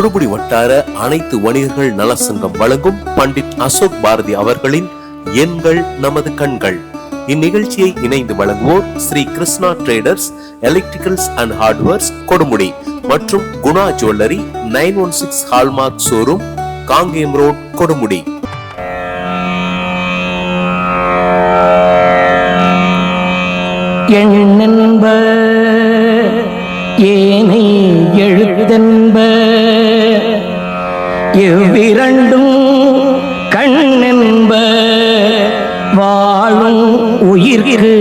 கொடுமுடி வட்டார அனைத்து வணிகர்கள் நல சங்கம் வழங்கும் பண்டிட் அசோக் பாரதி அவர்களின் எண்கள் நமது கண்கள். இந்நிகழ்ச்சியை இணைந்து வழங்குவோர் Shri Krishna traders electricals and hardwares Kodumudi மற்றும் Guna jewellery nine one six hallmark showroom Kangeyam road Kodumudi. எண்ணென்ப ஏனை எழுத்தென்ப இவ்விரண்டும் கண்ணென்ப வாழும் உயிர்க்கு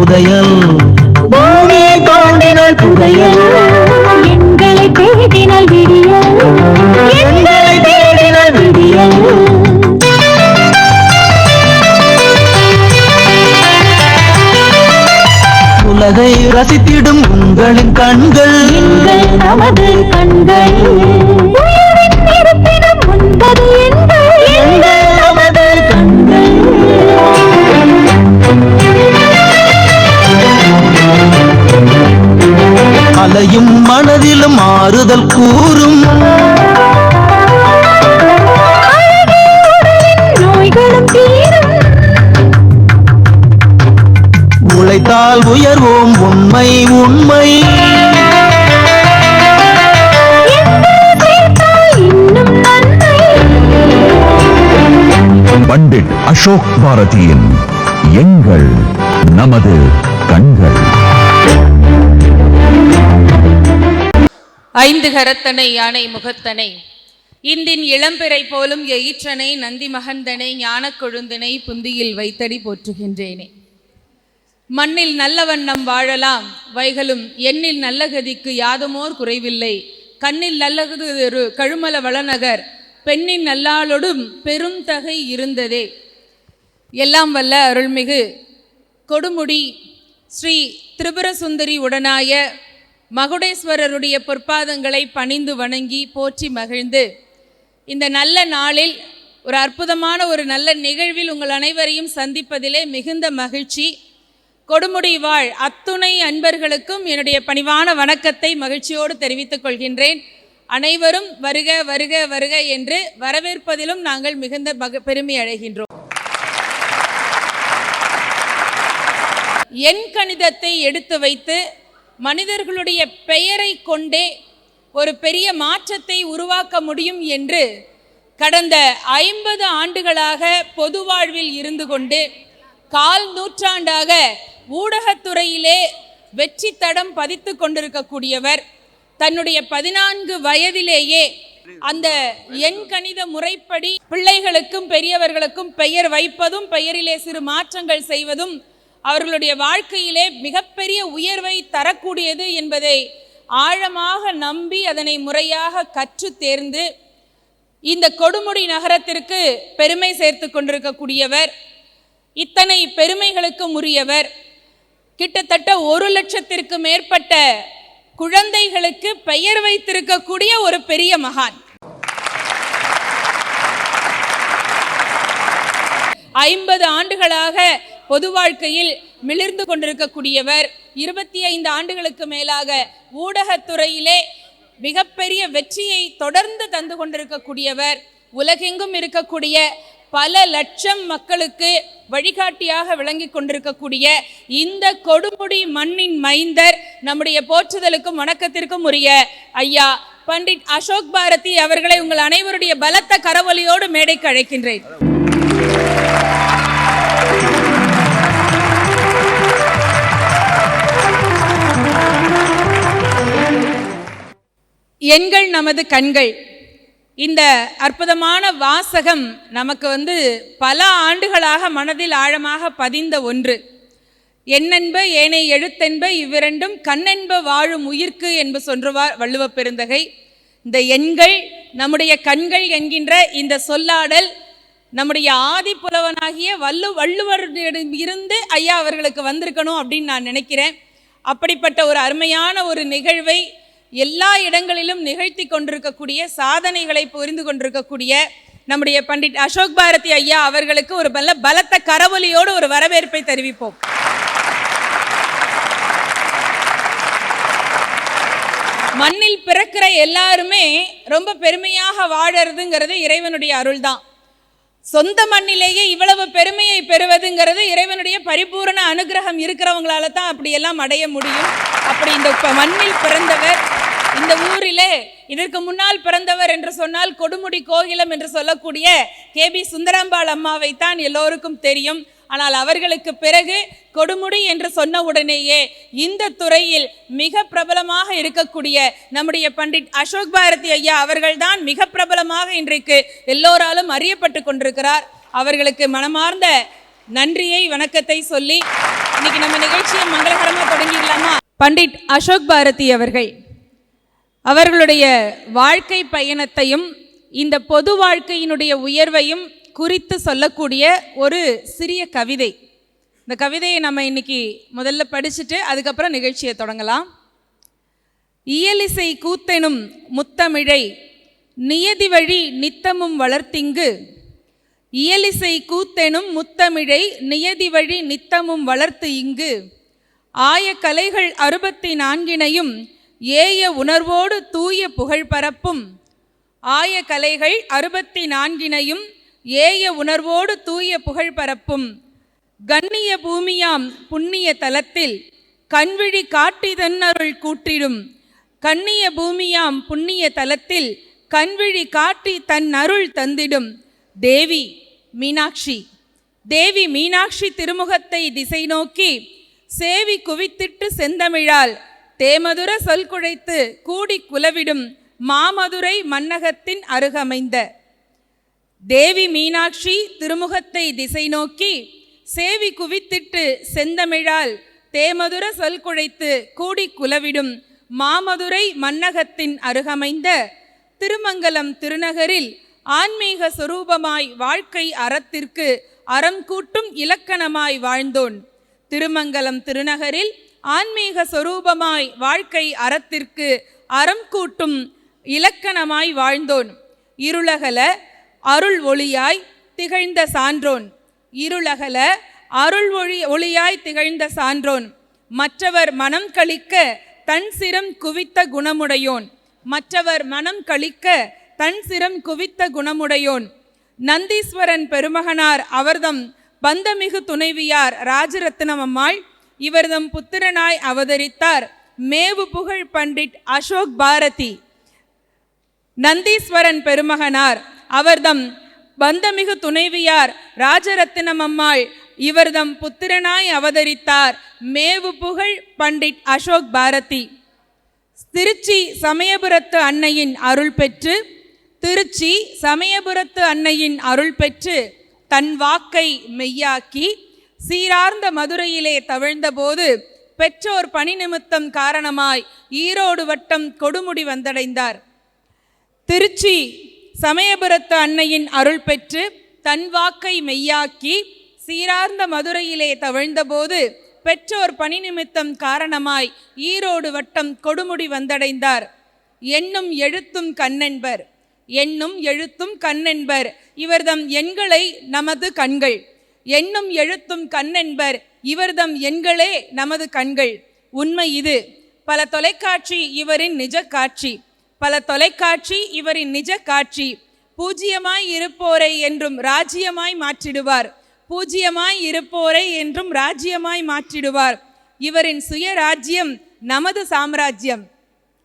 புதையல். பூமி தோண்டினால் புதையல். எண்களை தேடினால் விடியல். எண்களை தேடினால் விடியல். உலகை ரசித்திடும் உங்களின் கண்கள். நமது கண்கள். அலையும் மனதிலும் ஆறுதல் கூறும். உழைத்தால் உயர்வோம் உண்மை உண்மை. பண்டிட் அசோக் பாரதியின் எங்கள் நமது கண்கள். ஐந்து கரத்தனை யானை முகத்தனை. இந்தின் இளம்பிறை போலும் எயிற்றனை நந்தி மகந்தனை ஞான கொழுந்தனை புந்தியில் வைத்தடி போற்றுகின்றேனே. மண்ணில் நல்ல வண்ணம் வாழலாம் வைகளும் எண்ணில் நல்ல கதிக்கு யாதுமோர் குறைவில்லை. கண்ணில் நல்லகது ஒரு கழுமல வளநகர் பெண்ணின் நல்லாளொடும் பெரும் தகை இருந்ததே. எல்லாம் வல்ல அருள்மிகு. கொடுமுடி ஸ்ரீ திரிபுர சுந்தரி உடனாய மகுடேஸ்வரருடைய பொற்பாதங்களை பணிந்து வணங்கி போற்றி மகிழ்ந்து. இந்த நல்ல நாளில் ஒரு அற்புதமான ஒரு நல்ல நிகழ்வில் உங்கள் அனைவரையும் சந்திப்பதிலே மிகுந்த மகிழ்ச்சி. கொடுமுடி வாழ் அத்துணை அன்பர்களுக்கும் என்னுடைய பணிவான வணக்கத்தை மகிழ்ச்சியோடு தெரிவித்துக் கொள்கின்றேன். அனைவரும் வருக வருக வருக என்று வரவேற்பதிலும் நாங்கள் மிகுந்த மக பெருமை அடைகின்றோம். எண் கணிதத்தை எடுத்து வைத்து மனிதர்களுடைய பெயரை கொண்டே ஒரு பெரிய மாற்றத்தை உருவாக்க முடியும் என்று கடந்த ஐம்பது ஆண்டுகளாக பொது வாழ்வில் இருந்து கொண்டு கால் நூற்றாண்டாக ஊடகத்துறையிலே வெற்றி தடம் பதித்து கொண்டிருக்கக்கூடியவர் தன்னுடைய பதினான்கு வயதிலேயே அந்த எண் கணித முறைப்படி பிள்ளைகளுக்கும் பெரியவர்களுக்கும் பெயர் வைப்பதும் பெயரிலே சிறு மாற்றங்கள் செய்வதும் அவர்களுடைய வாழ்க்கையிலே மிகப்பெரிய உயர்வை தரக்கூடியது என்பதை ஆழமாக நம்பி அதனை முறையாக கற்று தேர்ந்து இந்த கொடுமுடி நகரத்திற்கு பெருமை சேர்த்து கொண்டிருக்கக்கூடியவர் இத்தனை பெருமைகளுக்கும் உரியவர். கிட்டத்தட்ட ஒரு லட்சத்திற்கு மேற்பட்ட குழந்தைகளுக்கு பெயர் வைத்திருக்கக்கூடிய ஒரு பெரிய மகான். ஐம்பது ஆண்டுகளாக பொது வாழ்க்கையில் மிளிர்ந்து கொண்டிருக்கக்கூடியவர் இருபத்தி ஐந்து ஆண்டுகளுக்கு மேலாக ஊடகத்துறையிலே மிகப்பெரிய வெற்றியை தொடர்ந்து தந்து கொண்டிருக்கக்கூடியவர் உலகெங்கும் இருக்கக்கூடிய பல லட்சம் மக்களுக்கு வழிகாட்டியாக விளங்கி கொண்டிருக்கக்கூடிய இந்த கொடுமுடி மண்ணின் மைந்தர் நம்முடைய போற்றுதலுக்கும் வணக்கத்திற்கும் உரிய ஐயா பண்டிட் அசோக் பாரதி அவர்களை உங்கள் அனைவருடைய பலத்த கரவொலியோடு மேடைக்கு அழைக்கின்றேன். எண்கள் நமது கண்கள். இந்த அற்புதமான வாசகம் நமக்கு வந்து பல ஆண்டுகளாக மனதில் ஆழமாக பதிந்த ஒன்று. எண்ணென்ப ஏனை எழுத்தென்ப இவ்விரண்டும் கண்ணென்ப வாழும் உயிர்க்கு என்ப சொல்றுவார் வள்ளுவப் பெருந்தகை. இந்த எண்கள் நம்முடைய கண்கள் என்கின்ற இந்த சொல்லாடல் நம்முடைய ஆதி புலவனாகிய வல்லு வள்ளுவரிடம் இருந்து ஐயா அவர்களுக்கு வந்திருக்கணும் அப்படின்னு நான் நினைக்கிறேன். அப்படிப்பட்ட ஒரு அருமையான ஒரு நிகழ்வை எல்லா இடங்களிலும் நிகழ்த்தி கொண்டிருக்கக்கூடிய சாதனைகளை புரிந்து கொண்டிருக்கக்கூடிய நம்முடைய பண்டிட் அசோக் பாரதி ஐயா அவர்களுக்கு ஒரு பல பலத்த கரவொலியோடு ஒரு வரவேற்பை தெரிவிப்போம். மண்ணில் பிறக்கிற எல்லாருமே ரொம்ப பெருமையாக வாழறதுங்கிறது இறைவனுடைய அருள்தான். சொந்த மண்ணிலேயே இவ்வளவு பெருமையை பெறுவதுங்கிறது இறைவனுடைய பரிபூரண அனுகிரகம் இருக்கிறவங்களால தான் அப்படியெல்லாம் அடைய முடியும். அப்படி இந்த மண்ணில் பிறந்தவர் இந்த ஊரிலே இதற்கு முன்னால் பிறந்தவர் என்று சொன்னால் கொடுமுடி கோகிலம் என்று சொல்லக்கூடிய கே. பி. சுந்தராம்பாள் அம்மாவை தான் எல்லோருக்கும் தெரியும். ஆனால் அவர்களுக்கு பிறகு கொடுமுடி என்று சொன்ன உடனேயே இந்த துறையில் மிக பிரபலமாக இருக்கக்கூடிய நம்முடைய பண்டிட் அசோக் பாரதி ஐயா அவர்கள்தான் மிக பிரபலமாக இன்றைக்கு எல்லோராலும் அறியப்பட்டு கொண்டிருக்கிறார். அவர்களுக்கு மனமார்ந்த நன்றியை வணக்கத்தை சொல்லி இன்னைக்கு நம்ம நிகழ்ச்சியை மங்களகரமாக தொடங்கிடலாமா? பண்டிட் அசோக் பாரதி அவர்கள். அவர்களுடைய வாழ்க்கை பயணத்தையும் இந்த பொது வாழ்க்கையினுடைய உயர்வையும் குறித்து சொல்லக்கூடிய ஒரு சிறிய கவிதை. இந்த கவிதையை நம்ம இன்னைக்கு முதல்ல படிச்சுட்டு அதுக்கப்புறம் நிகழ்ச்சியை தொடங்கலாம். இயலிசை கூத்தெனும் முத்தமிழை நியதி வழி நித்தமும் வளர்த்திங்கு இயலிசை கூத்தெனும் முத்தமிழை நியதி வழி நித்தமும் வளர்த்து இங்கு. ஆய கலைகள் அறுபத்தி நான்கினையும் ஏய உணர்வோடு தூய புகழ் பரப்பும். ஆய கலைகள் அறுபத்தி நான்கினையும் ஏய உணர்வோடு தூய புகழ் பரப்பும். கண்ணிய பூமியாம் புண்ணிய தலத்தில் கண்விழி காட்டிதன்னருள் கூற்றிடும். கண்ணிய பூமியாம் புண்ணிய தலத்தில் கண்விழி காட்டி தன் அருள் தந்திடும். தேவி மீனாட்சி. தேவி மீனாட்சி திருமுகத்தை திசை நோக்கி சேவி குவித்திட்டு செந்தமிழால் தேமதுர சொல் குழைத்து கூடி குலவிடும் மாமதுரை மன்னகத்தின் அருகமைந்த. தேவி மீனாட்சி திருமுகத்தை திசை நோக்கி சேவி குவித்திட்டு செந்தமிழால் தேமதுர சொல் குழைத்து கூடி குலவிடும் மாமதுரை மன்னகத்தின் அருகமைந்த திருமங்கலம் திருநகரில் ஆன்மீக சொரூபமாய் வாழ்க்கை அறத்திற்கு அறம் கூட்டும் இலக்கணமாய் வாழ்ந்தோன். திருமங்கலம் திருநகரில் ஆன்மீக சொரூபமாய் வாழ்க்கை அறத்திற்கு அறம் கூட்டும் இலக்கணமாய் வாழ்ந்தோன். இருளகல அருள் ஒளியாய் திகழ்ந்த சான்றோன். இருளகல அருள் ஒளி ஒளியாய் திகழ்ந்த சான்றோன். மற்றவர் மனம் கழிக்க தன் சிரம் குவித்த குணமுடையோன். மற்றவர் மனம் கழிக்க தன் சிரம் குவித்த குணமுடையோன். நந்தீஸ்வரன் பெருமகனார் அவர்தம் பந்தமிகு துணைவியார் ராஜரத்னம் அம்மாள் இவர்தம் புத்திரனாய் அவதரித்தார் மேவு புகழ் பண்டிட் அசோக் பாரதி. நந்தீஸ்வரன் பெருமகனார் அவர்தம் பந்தமிகு துணைவியார் ராஜரத்தினம் அம்மாள் இவர்தம் புத்திரனாய் அவதரித்தார் மேவு புகழ் பண்டிட் அசோக் பாரதி. திருச்சி சமயபுரத்து அன்னையின் அருள் பெற்று திருச்சி சமயபுரத்து அன்னையின் அருள் பெற்று தன் வாக்கை மெய்யாக்கி சீரார்ந்த மதுரையிலே தவிழ்ந்தபோது பெற்றோர் பணி நிமித்தம் காரணமாய் ஈரோடு வட்டம் கொடுமுடி வந்தடைந்தார். திருச்சி சமயபுரத்து அன்னையின் அருள் பெற்று தன் வாக்கை மெய்யாக்கி சீரார்ந்த மதுரையிலே தவிழ்ந்தபோது பெற்றோர் பணி நிமித்தம் காரணமாய் ஈரோடு வட்டம் கொடுமுடி வந்தடைந்தார். என்னும் எழுத்தும் கண்ணென்பர். எண்ணும் எழுத்தும் கண்ணென்பர். இவர்தம் எண்களை நமது கண்கள். எண்ணும் எழுத்தும் கண்ணென்பர். இவர்தம் எண்களே நமது கண்கள். உண்மை இது. பல தொலைக்காட்சி இவரின் நிஜ காட்சி. பல தொலைக்காட்சி இவரின் நிஜ காட்சி. பூஜ்யமாய் இருப்போரை என்றும் ராஜ்யமாய் மாற்றிடுவார். பூஜ்யமாய் இருப்போரை என்றும் ராஜ்யமாய் மாற்றிடுவார். இவரின் சுயராஜ்யம் நமது சாம்ராஜ்யம்.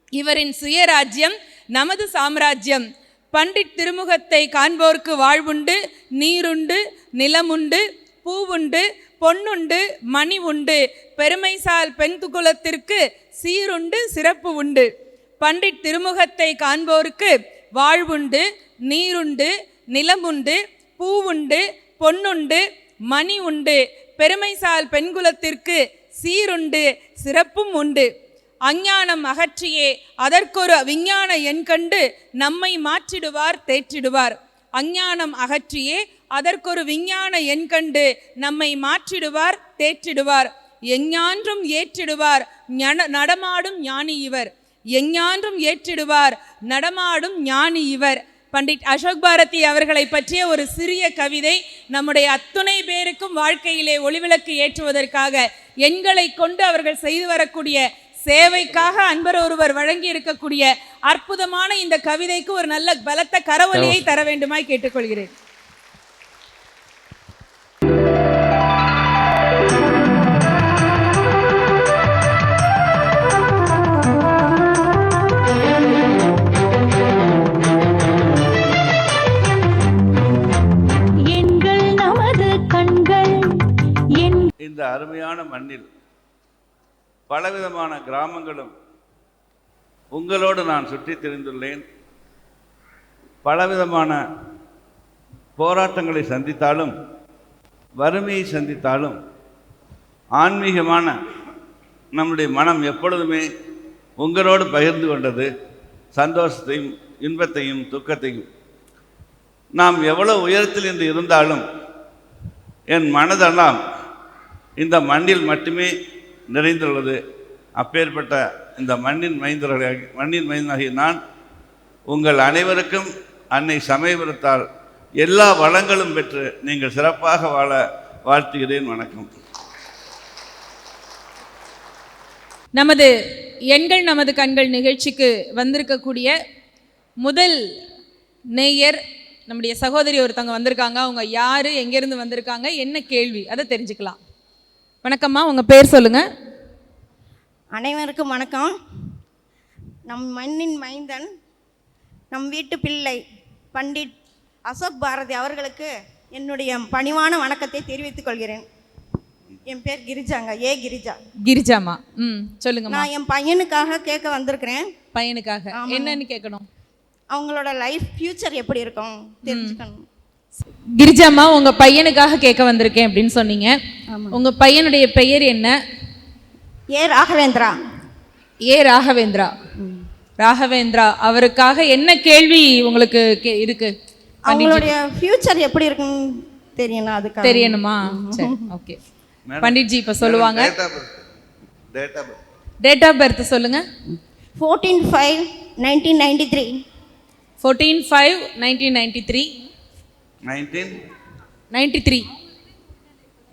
இவரின் சுயராஜ்யம் நமது சாம்ராஜ்யம். பண்டிட் திருமுகத்தை காண்போர்க்கு வாழ்வுண்டு நீருண்டு நிலமுண்டு பூவுண்டு பொன்னுண்டு மணி உண்டு பெருமைசால் பெண் குலத்திற்கு சீருண்டு சிறப்பு உண்டு. பண்டிட் திருமுகத்தை காண்போருக்கு வாழ்வுண்டு நீருண்டு நிலமுண்டு பூவுண்டு பொன்னுண்டு மணி உண்டு பெருமைசால் பெண்குலத்திற்கு சீருண்டு சிறப்பும் உண்டு. அஞ்ஞானம் அகற்றியே அதற்கொரு விஞ்ஞான எண் கண்டு நம்மை மாற்றிடுவார் தேற்றிடுவார். அஞ்ஞானம் அகற்றியே அதற்கொரு விஞ்ஞான எண் கண்டு நம்மை மாற்றிடுவார் தேற்றிடுவார். எஞ்ஞான்றும் ஏற்றிடுவார் நடமாடும் ஞானி இவர். எஞ்ஞான்றும் ஏற்றிடுவார் நடமாடும் ஞானி இவர். பண்டிட் அசோக் பாரதி அவர்களை பற்றிய ஒரு சிறிய கவிதை நம்முடைய அத்துணை பேருக்கும் வாழ்க்கையிலே ஒளிவிளக்கு ஏற்றுவதற்காக எண்களை கொண்டு அவர்கள் செய்து வரக்கூடிய சேவைக்காக அன்பர் ஒருவர் வழங்கி இருக்கக்கூடிய அற்புதமான இந்த கவிதைக்கு ஒரு நல்ல பலத்த கரவொலியை தர வேண்டுமாய் கேட்டுக்கொள்கிறேன். பலவிதமான கிராமங்களும் உங்களோடு நான் சுற்றித் தெரிந்துள்ளேன். பலவிதமான போராட்டங்களை சந்தித்தாலும் வறுமையை சந்தித்தாலும் ஆன்மீகமான நம்முடைய மனம் எப்பொழுதுமே உங்களோடு பகிர்ந்து கொண்டது சந்தோஷத்தையும் இன்பத்தையும் துக்கத்தையும். நாம் எவ்வளோ உயரத்தில் இன்று இருந்தாலும் என் மனதெல்லாம் இந்த மண்ணில் மட்டுமே நிறைந்துள்ளது. அப்பேற்பட்ட இந்த மண்ணின் மைந்தர்களாக மண்ணின் மைந்தனாகிய நான் உங்கள் அனைவருக்கும் அன்னை சமயபுரத்தால் எல்லா வளங்களும் பெற்று நீங்கள் சிறப்பாக வாழ வாழ்த்துகிறேன் வணக்கம். நமது எண்கள் நமது கண்கள் நிகழ்ச்சிக்கு வந்திருக்கக்கூடிய முதல் நேயர் நம்முடைய சகோதரி ஒருத்தவங்க வந்திருக்காங்க. அவங்க யாரு எங்கேருந்து வந்திருக்காங்க என்ன கேள்வி அதை தெரிஞ்சுக்கலாம். வணக்கம்மா உங்கள் பேர் சொல்லுங்கள் அனைவருக்கும் வணக்கம். நம் மண்ணின் மைந்தன் நம் வீட்டு பிள்ளை பண்டிட் அசோக் பாரதி அவர்களுக்கு என்னுடைய பணிவான வணக்கத்தை தெரிவித்துக் கொள்கிறேன். என் பேர் கிரிஜாங்க ஏ கிரிஜா. கிரிஜாமா? ம் சொல்லுங்கம்மா. நான் என் பையனுக்காக கேட்க வந்திருக்கிறேன். பையனுக்காக. என்னன்னு கேட்கணும்? அவங்களோட லைஃப் ஃப்யூச்சர் எப்படி இருக்கும்? தெரிஞ்சுக்கணும். கிரிஜாம்மா உங்க பையனுக்காக கேட்க வந்திருக்கேன் அப்படின்னு சொன்னீங்க. உங்க பையனுடைய பெயர் என்ன? ஏ ராகவேந்திரா? ஏ ராகவேந்திரா. ராகவேந்திரா அவருக்காக என்ன கேள்வி உங்களுக்கு கே- இருக்கு? அவங்களுடைய ஃப்யூச்சர் எப்படி இருக்குன்னு தெரியணும் அதுக்காக. தெரியணுமா? சரி ஓகே. பண்டிட்ஜி இப்ப சொல்லுவாங்க. டேட் ஆஃப் பர்த் சொல்லுங்க fourteen five nineteen ninety three fourteen five nineteen ninety three nineteen ninety three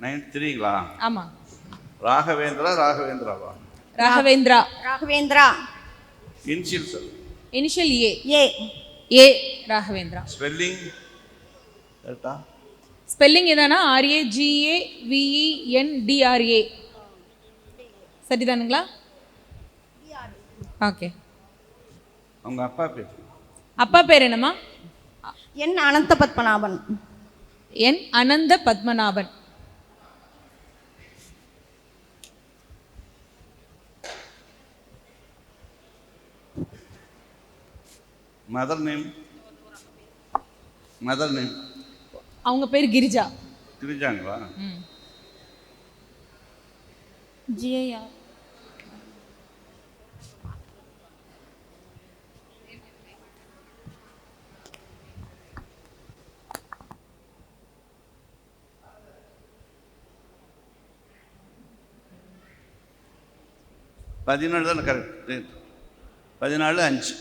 ninety த்ரீங்களா ஆமா. ராகவேந்திரா ராகவேந்திராவா? ராகவேந்திரா. ராகவேந்திரா. இன்சியல் சொல் initial A A A Raghavendra. Spelling கரெக்டா spelling எதானா RA GA VE N DRA சரிதானுங்களா? Okay அவங்க அப்பா பேர்? அப்பா பேர் என்னம்மா? N Anantha Padmanabhan. N Anantha Padmanabhan. Mother name mother name அவங்க பேர் கிரிஜா. தெரிஞ்சாங்களா ஜிஐஆர். பதினாலு தானே கரெக்ட் பதினாலு அஞ்சு.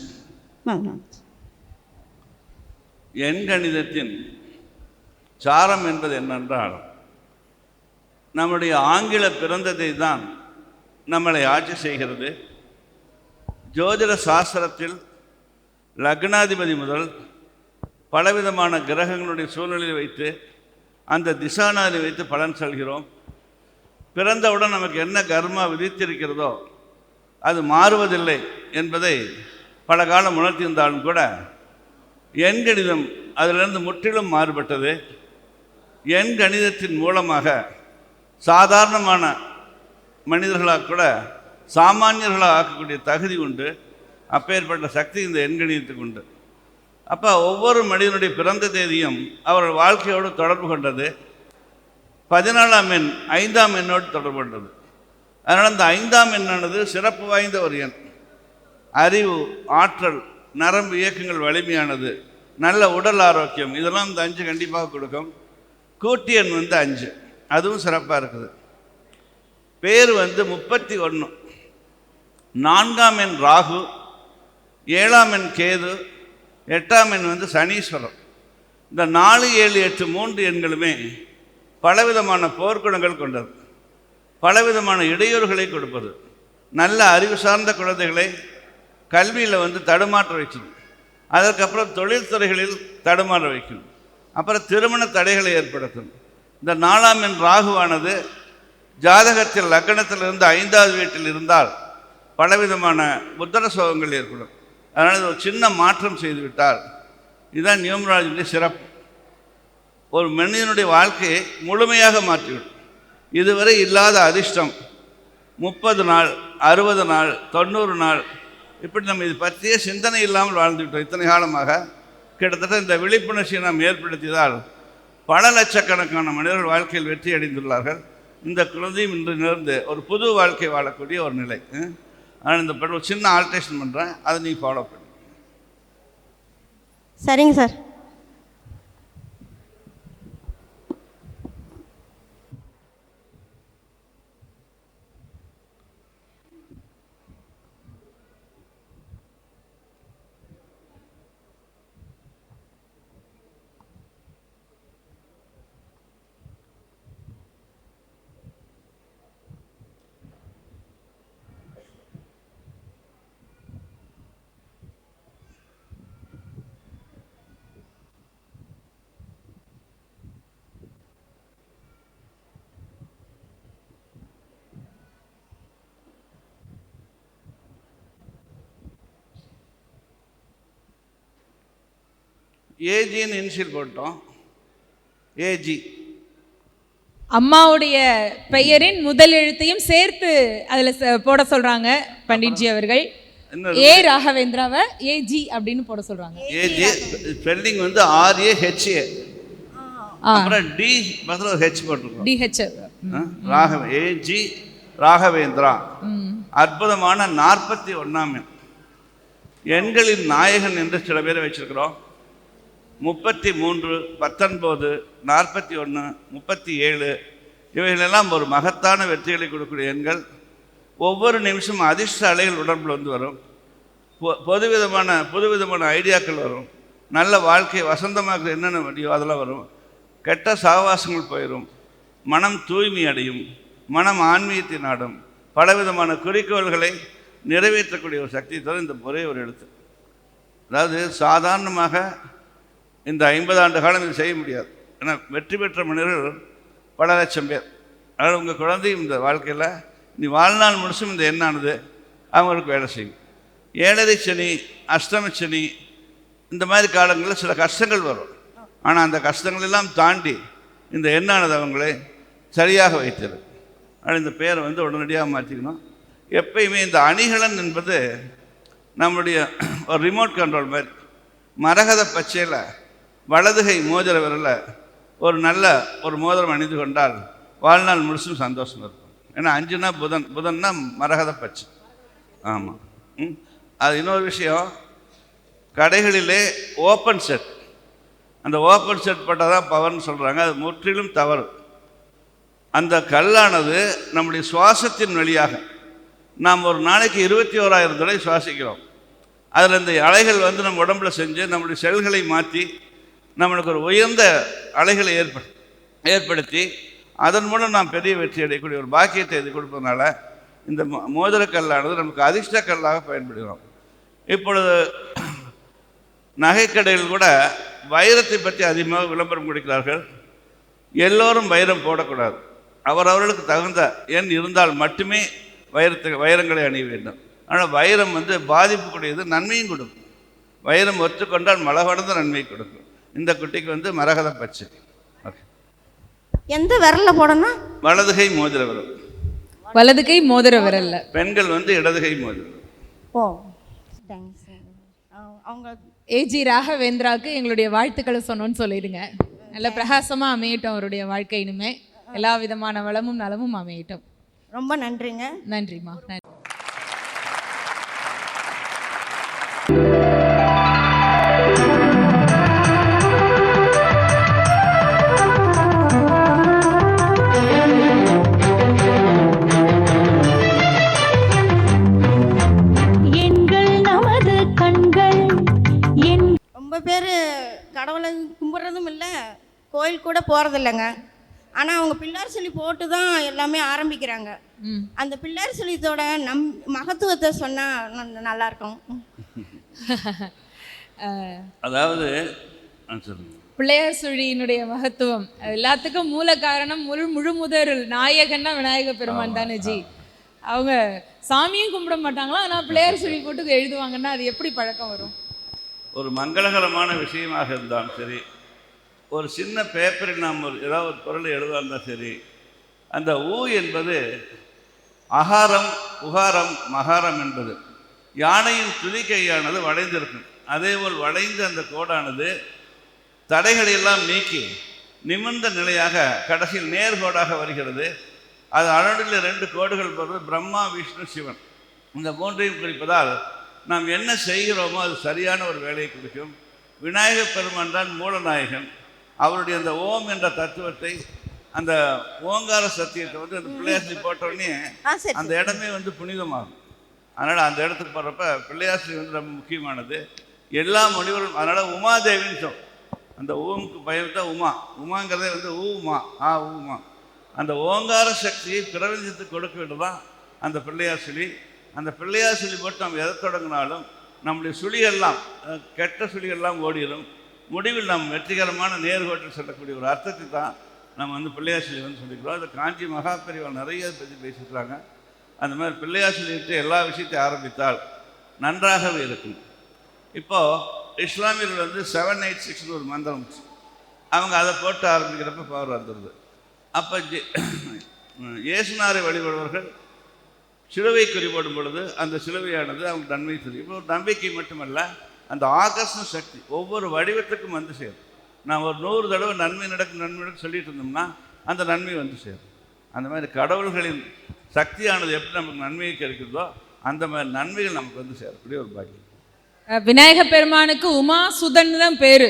எண் கணிதத்தின் சாரம் என்பது என்னென்றால் நம்முடைய ஆங்கில பிறந்ததை தான் நம்மளை ஆட்சி செய்கிறது. ஜோதிட சாஸ்திரத்தில் லக்னாதிபதி முதல் பலவிதமான கிரகங்களுடைய சூழ்நிலையை வைத்து அந்த திசாநாதி வைத்து பலன் சொல்கிறோம். பிறந்தவுடன் நமக்கு என்ன கர்மா விதித்திருக்கிறதோ அது மாறுவதில்லை என்பதை பல காலம் உணர்த்தியிருந்தாலும் கூட எண் கணிதம் அதிலிருந்து முற்றிலும் மாறுபட்டது. எண் கணிதத்தின் மூலமாக சாதாரணமான மனிதர்களாக கூட சாமானியர்களாக ஆக்கக்கூடிய தகுதி உண்டு. அப்பேற்பட்ட சக்தி இந்த எண் கணிதத்துக்கு உண்டு. அப்போ ஒவ்வொரு மனிதனுடைய பிறந்த தேதியும் அவர்கள் வாழ்க்கையோடு தொடர்பு கொண்டது. பதினாலாம் எண் ஐந்தாம் எண்ணோடு தொடர்பு கொண்டது. அதனால் அந்த ஐந்தாம் எண்ணானது சிறப்பு வாய்ந்த ஒரு எண். அறிவு ஆற்றல் நரம்பு இயக்கங்கள் வலிமையானது. நல்ல உடல் ஆரோக்கியம் இதெல்லாம் இந்த அஞ்சு கண்டிப்பாக கொடுக்கும். கூட்டியன் வந்து அஞ்சு. அதுவும் சிறப்பாக இருக்குது. பேர் வந்து முப்பத்தி ஒன்று நான்காம் எண் ராகு ஏழாம் எண் கேது எட்டாம் எண் வந்து சனீஸ்வரம் இந்த நாலு ஏழு எட்டு மூன்று எண்களுமே பலவிதமான போர்க்குணங்கள் கொண்டது. பலவிதமான இடையூறுகளை கொடுப்பது. நல்ல அறிவு சார்ந்த குழந்தைகளை கல்வியில் வந்து தடுமாற்ற வைக்கணும். அதற்கப்புறம் தொழில்துறைகளில் தடுமாற வைக்கணும். அப்புறம் திருமண தடைகளை ஏற்படுத்தும் இந்த நாலாம் எண் ராகுவானது ஜாதகத்தில் லக்னத்திலிருந்து ஐந்தாவது வீட்டில் இருந்தால் பலவிதமான புத்தர சோகங்கள் ஏற்படும். அதனால் ஒரு சின்ன மாற்றம் செய்துவிட்டால் இதுதான் நியூமராலஜியுடைய சிறப்பு. ஒரு மனிதனுடைய வாழ்க்கையை முழுமையாக மாற்றிவிடும். இதுவரை இல்லாத அதிர்ஷ்டம் முப்பது நாள் அறுபது நாள் தொண்ணூறு நாள் இப்படி நம்ம இது பற்றிய சிந்தனை இல்லாமல் வாழ்ந்துவிட்டோம் இத்தனை காலமாக. கிட்டத்தட்ட இந்த விழிப்புணர்ச்சியை நாம் ஏற்படுத்தியதால் பல லட்சக்கணக்கான மனிதர்கள் வாழ்க்கையில் வெற்றி அடைந்துள்ளார்கள். இந்த குழந்தையும் இன்று நேர்ந்து ஒரு புது வாழ்க்கை வாழக்கூடிய ஒரு நிலை. ஆனால் இந்த படம் ஒரு சின்ன ஆல்ட்ரேஷன் பண்ணுறேன் அதை நீங்கள் ஃபாலோ பண்ணி. சரிங்க சார். ஏஜின்னு இனிஷியல் போட்டோம். A G. அம்மாவுடைய பெயரின் முதல் எழுத்தையும் சேர்த்து அதுல போட சொல்றாங்க பண்டிட்ஜி அவர்கள். ஏ ராகவேந்திராவை ஏஜி அப்படின்னு போட சொல்றாங்க. ஏஜி ஸ்பெல்லிங் வந்து ஆர்ஏ ஹெச்ஏ அப்புறம் டி பதில் ஹெச் போட்டிருக்கோம். T H Raghava A G Raghavendra. அற்புதமான நாற்பத்தி ஒன்றாம் எண். எண்களின் நாயகன் என்று சில பேரை வச்சிருக்கிறோம். முப்பத்தி மூன்று பத்தொன்பது நாற்பத்தி ஒன்று முப்பத்தி ஏழு இவைகளெல்லாம் ஒரு மகத்தான வெற்றிகளை கொடுக்கக்கூடிய எண்கள். ஒவ்வொரு நிமிஷமும் அதிர்ஷ்ட அலைகள் உடம்பில் வந்து வரும். பொ- பொதுவிதமான புதுவிதமான ஐடியாக்கள் வரும். நல்ல வாழ்க்கை வசந்தமாக என்னென்ன வழியோ அதெல்லாம் வரும். கெட்ட சாவாசங்கள் போயிடும் மனம் தூய்மை அடையும். மனம் ஆன்மீகத்தை நாடும். பலவிதமான குறிக்கோள்களை நிறைவேற்றக்கூடிய ஒரு சக்தி தான் இந்த ஒரே ஒரு எழுத்து. அதாவது சாதாரணமாக இந்த ஐம்பது ஆண்டு காலம் இது செய்ய முடியாது. ஏன்னா வெற்றி பெற்ற மனிதர்கள் பல லட்சம் பேர். அதனால் உங்கள் குழந்தையும் இந்த வாழ்க்கையில் நீ வாழ்நாள் முழுசும் இந்த எண்ணானது அவங்களுக்கு வேலை செய்யும். ஏழரை சனி அஷ்டம சனி இந்த மாதிரி காலங்களில் சில கஷ்டங்கள் வரும். ஆனால் அந்த கஷ்டங்களெல்லாம் தாண்டி இந்த எண்ணானது அவங்களை சரியாக வைத்தது. ஆனால் இந்த பேரை வந்து உடனடியாக மாற்றிக்கணும். எப்பயுமே இந்த அணிகலன் என்பது நம்முடைய ஒரு ரிமோட் கண்ட்ரோல் மாதிரி மரகத பச்சையில் வலதுகை மோதிர விரல ஒரு நல்ல ஒரு மோதிரம் அணிந்து கொண்டால் வாழ்நாள் முழுசும் சந்தோஷம் இருக்கும். ஏன்னா அஞ்சுனா புதன் புதன்னா மரகத பச்சை ஆமாம் ம். அது இன்னொரு விஷயம் கடைகளிலே ஓப்பன் செட். அந்த ஓப்பன் செட் போட்டால் தான் பவர்னு சொல்கிறாங்க அது முற்றிலும் தவறு. அந்த கல்லானது நம்முடைய சுவாசத்தின் வழியாக. நாம் ஒரு நாளைக்கு இருபத்தி ஓராயிரம் தடவை சுவாசிக்கிறோம். அதில் இந்த அலைகள் வந்து நம்ம உடம்புல செஞ்சு நம்முடைய செல்களை மாற்றி நம்மளுக்கு ஒரு உயர்ந்த அலைகளை ஏற்ப ஏற்படுத்தி அதன் மூலம் நாம் பெரிய வெற்றி அடையக்கூடிய ஒரு பாக்கியத்தை இது கொடுப்பதனால இந்த மோ- மோதிரக்கல்லானது நமக்கு அதிர்ஷ்ட கல்லாக பயன்படுகிறோம். இப்பொழுது நகைக்கடையில் கூட வைரத்தை பற்றி அதிகமாக விளம்பரம் கொடுக்கிறார்கள். எல்லோரும் வைரம் போடக்கூடாது. அவரவர்களுக்கு தகுந்த எண் இருந்தால் மட்டுமே வைரத்தை வைரங்களை அணிய வேண்டும். ஆனால் வைரம் வந்து பாதிப்புக்குடையது நன்மையும் கொடுக்கும். வைரம் ஒத்துக்கொண்டால் மலகடந்த நன்மை கொடுக்கும். இந்த குட்டிக்கு வந்து மரகத பச்சை. ஓகே எந்த விரலில் போடணும் வலதுகை மோதிர விரல். வலது கை மோதிர விரல்ல. பெண்கள் வந்து இடதுகை மோதிர விரல். ஓ தேங்க்ஸ் அவங்க ஏஜி ராகவேந்திராவுக்கு எங்களுடைய வாழ்த்துக்களை சொன்னோன்னு சொல்லிடுங்க. நல்ல பிரகாசமா அமையட்டும் அவருடைய வாழ்க்கை இனிமே. எல்லா விதமான வளமும் நலமும் அமையட்டும். ரொம்ப நன்றிங்க. நன்றிம்மா. நன்றி. கூட போகிறதில்லைங்க ஆனால் அவங்க பிள்ளார் சொல்லி போட்டு தான் எல்லாமே ஆரம்பிக்கிறாங்க. அந்த பிள்ளார் சொல்லித்தோட நம் மகத்துவத்தை சொன்னால் நல்லாயிருக்கும். அதாவது பிள்ளையார் சுழியினுடைய மகத்துவம். எல்லாத்துக்கும் மூல காரணம் முழு முழு முதல். நாயகன்னா விநாயக பெருமான் தானே ஜி. அவங்க சாமியும் கும்பிட மாட்டாங்களா? ஆனால் பிள்ளையார் சுழி போட்டு எழுதுவாங்கன்னா அது எப்படி பழக்கம் வரும்? ஒரு மங்களகரமான விஷயமாக இருந்தாலும் சரி ஒரு சின்ன பேப்பரில் நாம் ஒரு ஏதாவது ஒரு பொருளை எழுதா இருந்தால் சரி. அந்த ஊ என்பது அகாரம் உகாரம் மகாரம் என்பது. யானையின் துதிக்கையானது வளைந்திருக்கும். அதேபோல் வளைந்த அந்த கோடானது தடைகளை எல்லாம் நீக்கி நிமிர்ந்த நிலையாக கடைசியில் நேர்கோடாக வருகிறது. அது அழடில் ரெண்டு கோடுகள் வருவது பிரம்மா விஷ்ணு சிவன். இந்த மூன்றையும் குறிப்பதால் நாம் என்ன செய்கிறோமோ அது சரியான ஒரு வேலையை குறிக்கும் விநாயகப் பெருமான் தான் மூலநாயகன். அவருடைய அந்த ஓம் என்ற தத்துவத்தை அந்த ஓங்கார சத்தியத்தை வந்து அந்த பிள்ளையாசி போட்டோடனே அந்த இடமே வந்து புனிதமாகும். அதனால் அந்த இடத்துக்கு போகிறப்ப பிள்ளையாசிரி வந்து ரொம்ப முக்கியமானது. எல்லா மொழிகளும் அதனால் உமாதேவின்னு சொல். அந்த ஊமுக்கு பயம் தான் உமா. உமாங்கிறதே வந்து ஊ உமா. ஆ ஊமா அந்த ஓங்கார சக்தியை பிரபஞ்சத்துக்கு கொடுக்கிறது தான் அந்த பிள்ளையார் சுழி அந்த பிள்ளையார் சுழி போட்டு நம்ம எதை தொடங்கினாலும் நம்முடைய சுழியெல்லாம் கெட்ட சுழியெல்லாம் ஓடிடும் முடிவில் நாம் வெற்றிகரமான நேர்கோட்டில் செல்லக்கூடிய ஒரு அர்த்தத்தை தான் நம்ம வந்து பிள்ளையார் வந்து சொல்லிக்கிறோம். அது காஞ்சி மகாபெரிவா நிறைய பற்றி பேசியிருக்கிறாங்க. அந்த மாதிரி பிள்ளையார் எல்லா விஷயத்தையும் ஆரம்பித்தால் நன்றாகவே இருக்கும். இப்போது இஸ்லாமியர்கள் வந்து செவன் எயிட் சிக்ஸ்னு ஒரு மந்திரம் அவங்க அதை போட்டு ஆரம்பிக்கிறப்ப பவர் வந்துடுது அப்போ இயேசுனாரை வழிபடுவர்கள் சிலுவை குறிப்பிடும் பொழுது அந்த சிலுவையானது அவங்க நன்மை தெரியும் இப்போ ஒரு நம்பிக்கை மட்டுமல்ல அந்த ஆகர்ஷண சக்தி ஒவ்வொரு வடிவத்துக்கும் வந்து சேரும். நான் ஒரு நூறு தடவை நன்மை நடக்கும் நன்மை நடக்கும் சொல்லிட்டு இருந்தோம்னா அந்த நன்மை வந்து சேரும். அந்த மாதிரி கடவுள்களின் சக்தியானது எப்படி நமக்கு நன்மையை கிடைக்கிறதோ அந்த மாதிரி நன்மைகள் நமக்கு வந்து சேரக்கூடிய ஒரு பாக்கியம். விநாயக பெருமானுக்கு உமா சுதன் தான் பேரு.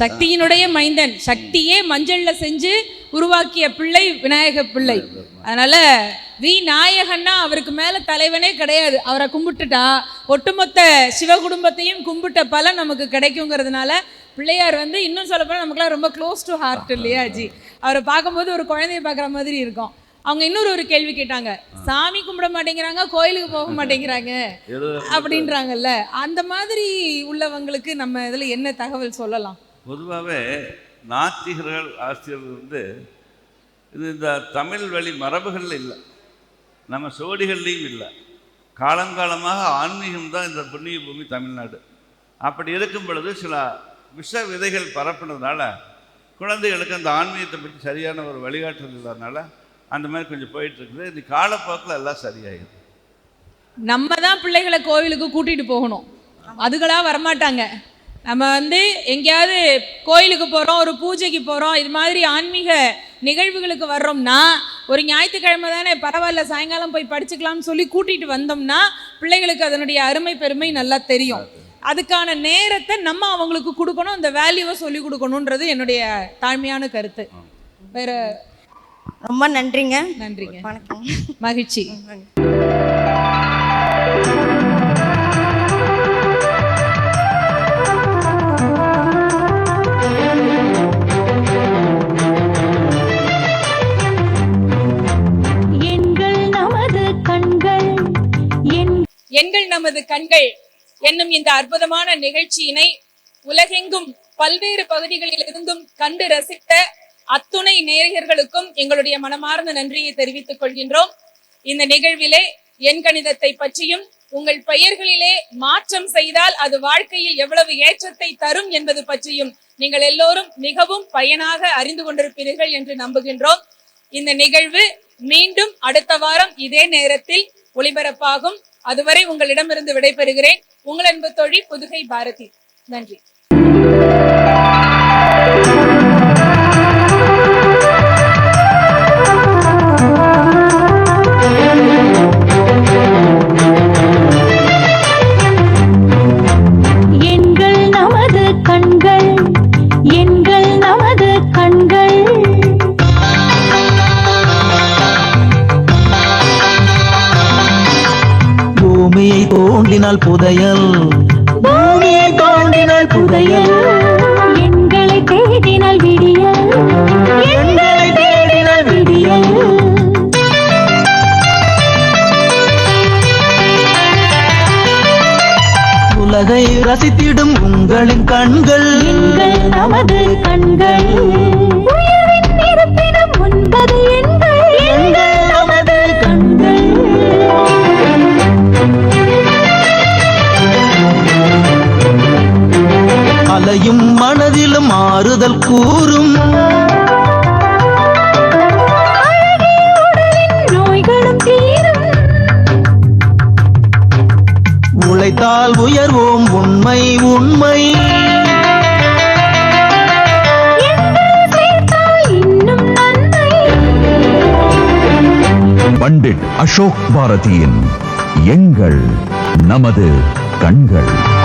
சக்தியினுடைய மைந்தன். சக்தியே மஞ்சள்ல செஞ்சு உருவாக்கிய பிள்ளை விநாயக பிள்ளை. அதனால வி நாயகன்னா அவருக்கு மேல தலைவனே கிடையாது. அவரை கும்பிட்டுட்டா ஒட்டுமொத்த சிவ குடும்பத்தையும் கும்பிட்ட பலன் நமக்கு கிடைக்குங்கிறதுனால பிள்ளையார் வந்து இன்னும் சொல்லப்போனால் நமக்குலாம் ரொம்ப க்ளோஸ் டு ஹார்ட் இல்லையா ஜி? அவரை பார்க்கும்போது ஒரு குழந்தைய பார்க்குற மாதிரி இருக்கும். அவங்க இன்னொரு ஒரு கேள்வி கேட்டாங்க. சாமி கும்பிட மாட்டேங்கிறாங்க கோயிலுக்கு போக மாட்டேங்கிறாங்க அப்படின்றாங்கல்ல. அந்த மாதிரி உள்ளவங்களுக்கு நம்ம இதில் என்ன தகவல் சொல்லலாம்? பொதுவாகவே நாத்திகர்கள் ஆசிரியர்கள் வந்து இது இந்த தமிழ் வழி மரபுகளில் இல்லை. நம்ம சோடிகள்லேயும் இல்லை. காலங்காலமாக ஆன்மீகம் தான் இந்த புண்ணிய பூமி தமிழ்நாடு. அப்படி இருக்கும் பொழுது சில விஷ விதைகள் பரப்புனதுனால குழந்தைகளுக்கு அந்த ஆன்மீகத்தை பற்றி சரியான ஒரு வழிகாட்டுதல் இல்லாதனால அந்த மாதிரி கொஞ்சம் போயிட்டுருக்குது. இது காலப்போக்கில் எல்லாம் சரியாயிடும் நம்ம தான் பிள்ளைகளை கோவிலுக்கு கூட்டிகிட்டு போகணும். அதுகளாக வரமாட்டாங்க. நம்ம வந்து எங்கேயாவது கோயிலுக்கு போகிறோம் ஒரு பூஜைக்கு போகிறோம் இது மாதிரி ஆன்மீக நிகழ்வுகளுக்கு வர்றோம்னா ஒரு ஞாயிற்றுக்கிழமை தானே பரவாயில்ல சாயங்காலம் போய் படிச்சுக்கலாம்னு சொல்லி கூட்டிகிட்டு வந்தோம்னா பிள்ளைகளுக்கு அதனுடைய அருமை பெருமை நல்லா தெரியும். அதுக்கான நேரத்தை நம்ம அவங்களுக்கு கொடுக்கணும் அந்த வேல்யூவை சொல்லி கொடுக்கணுன்றது என்னுடைய தாழ்மையான கருத்து. வேற ரொம்ப நன்றிங்க. நன்றிங்க. வணக்கம். மகிழ்ச்சி. எண்கள் நமது கண்கள் என்னும் இந்த அற்புதமான நிகழ்ச்சியினை உலகெங்கும் பல்வேறு பகுதிகளில் இருந்தும் கண்டு ரசித்த அத்துணை நேயர்களுக்கும் எங்களுடைய மனமார்ந்த நன்றியை தெரிவித்துக் கொள்கின்றோம். இந்த நிகழ்விலே எண் கணிதத்தை பற்றியும் உங்கள் பெயர்களிலே மாற்றம் செய்தால் அது வாழ்க்கையில் எவ்வளவு ஏற்றத்தை தரும் என்பது பற்றியும் நீங்கள் எல்லோரும் மிகவும் பயனாக அறிந்து கொண்டிருப்பீர்கள் என்று நம்புகின்றோம். இந்த நிகழ்வு மீண்டும் அடுத்த வாரம் இதே நேரத்தில் ஒளிபரப்பாகும். அதுவரை உங்களிடமிருந்து விடைபெறுகிறேன். உங்கள் அன்பு தோழி புதுகை பாரதி. நன்றி. தோண்டினால் புதையல். பூமியை தோண்டினால் புதையல். எண்களை தேடினால் விடியல். எண்களை தேடினால் விடியல். உலகை ரசித்திடும் உங்களின் கண்கள். நமது கண்கள். உயர்வின் இருப்பிடம் ஒன்பது எண்கள் அலையும் மனதிலும் ஆறுதல் கூறும். உழைத்தால் உயர்வோம் உண்மை உண்மை. பண்டிட் அசோக் பாரதியின் எங்கள் நமது கண்கள்.